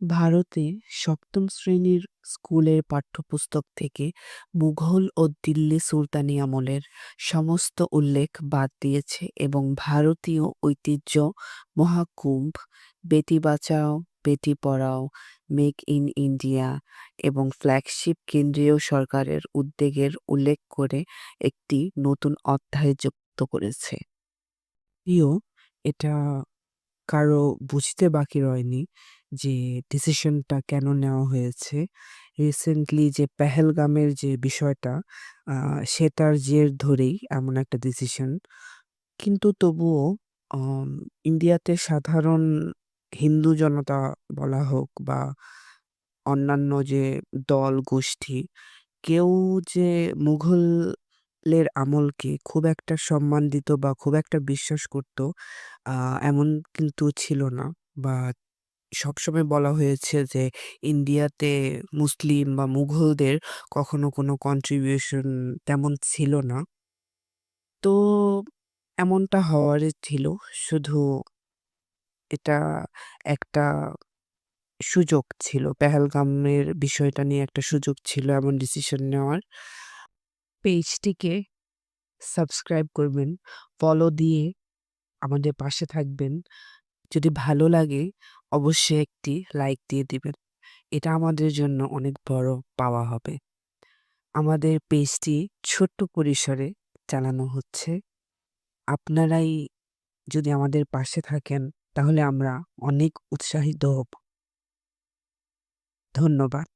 ভারতে সপ্তম শ্রেণির স্কুলের পাঠ্যপুস্তক থেকে মুঘল ও দিল্লি সুলতানি আমলের সমস্ত উল্লেখ বাদ দিয়েছে এবং ভারতীয় ঐতিহ্য, Maha Kumbh, Beti Bachao, Beti Padhao, make in India এবং ফ্ল্যাগশিপ কেন্দ্রীয় সরকারের উদ্যোগের উল্লেখ করে একটি নতুন অধ্যায় যুক্ত করেছে। এটা কারও বুঝতে বাকি রয়নি যে ডিসিশনটা কেন নেওয়া হয়েছে? রিসেন্টলি যে পেহেলগামের যে বিষয়টা সেটার জের ধরেই এমন একটা ডিসিশন কিন্তু তবুও ইন্ডিয়াতে সাধারণ হিন্দু জনতা বলা হোক বা অন্যান্য যে দল, গোষ্ঠী, কেউ যে মুঘলের আমলকে খুব একটা সম্মান দিত বা খুব একটা বিশ্বাস করত এমন কিন্তু ছিল না বা সবসময় বলা হয়েছে যে, ইন্ডিয়াতে মুসলিম বা মুঘলদের কখনো কোনো কন্ট্রিবিউশন তেমন ছিল না। তো এমনটা হওয়ারই ছিল। শুধু এটা একটা সুযোগ ছিল। পেহেলগামের বিষয়টা নিয়ে একটা সুযোগ ছিল এমন ডিসিশন নেওয়ার। পেজটিকে সাবস্ক্রাইব করবেন ফলো দিয়ে আমাদের পাশে থাকবেন। যদি ভালো লাগে অবশ্যই একটি লাইক দিয়ে দিবেন। এটা আমাদের জন্য অনেক বড় পাওয়া হবে। আমাদের পেজটি ছোট্ট পরিসরে চালানো হচ্ছে। আপনারাই যদি আমাদের পাশে থাকেন, তাহলে আমরা অনেক উৎসাহিত হব। ধন্যবাদ।